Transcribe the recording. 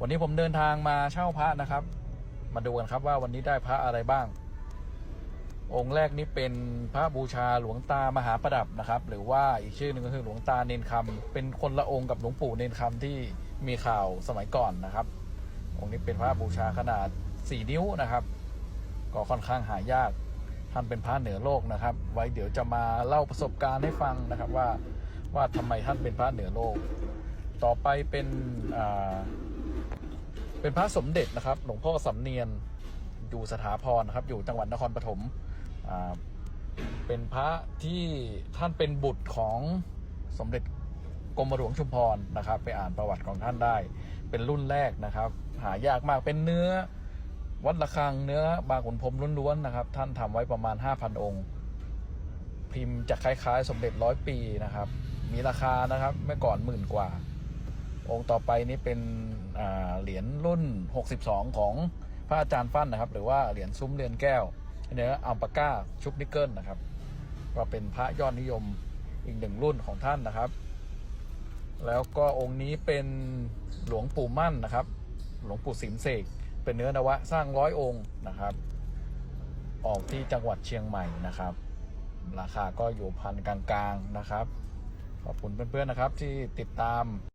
วันนี้ผมเดินทางมาเช่าพระนะครับ มาดูกันครับว่าวันนี้ได้พระอะไรบ้าง องค์แรกนี้เป็นพระบูชาหลวงตามหาประดับนะครับ หรือว่าอีกชื่อหนึ่งก็คือหลวงตาเนนคำเป็นคนละองค์กับหลวงปู่เนนคำที่มีข่าวสมัยก่อนนะครับ องค์นี้เป็นพระบูชาขนาด 4 นิ้วนะครับ ก็ค่อนข้างหายากท่านเป็นพระเหนือโลกนะครับ ไว้เดี๋ยวจะมาเล่าประสบการณ์ให้ฟังนะครับว่าว่าทำไมท่านเป็นพระเหนือโลก ต่อไปเป็นอ่า เป็นพระสมเด็จนะครับ หลวงพ่อสำเนียนอยู่สถาพรนะครับ อยู่จังหวัดนครปฐมเป็นพระที่ท่านเป็นบุตรของสมเด็จกรมหลวงชุมพรนะครับ ไปอ่านประวัติของท่านได้ เป็นรุ่นแรกนะครับ หายากมากเป็นเนื้อวัดระฆังเนื้อบางขุนพรมล้วนๆนะครับ ท่านทำไว้ประมาณ 5,000 องค์ พิมพ์จะคล้ายๆ สมเด็จร้อยปีนะครับ มีราคานะครับเมื่อก่อนหมื่นกว่า องค์ต่อไปนี้เป็นเหรียญรุ่น 62 ของพระอาจารย์ฟั่นนะครับ หรือว่าเหรียญซุ้มเรือนแก้วเนื้ออัลปาก้าชุบนิกเกิลนะครับก็เป็นพระยอดนิยมอีกหนึ่งรุ่นของท่านนะครับ แล้วก็องค์นี้เป็นหลวงปู่มั่นนะครับ หลวงปู่สิมเสกเป็นเนื้อนวะสร้างร้อยองค์นะครับ ออกที่จังหวัดเชียงใหม่นะครับ ราคาก็อยู่พันกลางๆนะครับ ขอบคุณเพื่อนๆนะครับที่ติดตาม